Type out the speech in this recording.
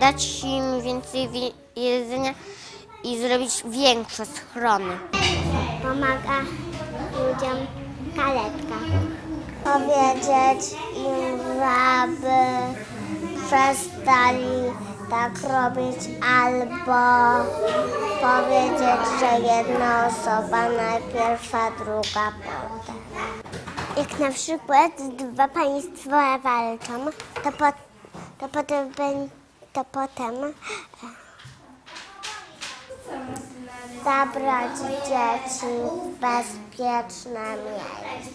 dać im więcej wi- jedzenia i zrobić większe schrony. Pomaga ludziom karetka. Powiedzieć im, żeby przestali tak robić, albo powiedzieć, że jedna osoba najpierw, a druga potem. Jak na przykład dwa państwa walczą, to, po, to potem, bę- to potem e, zabrać dzieci w bezpieczne miejsce.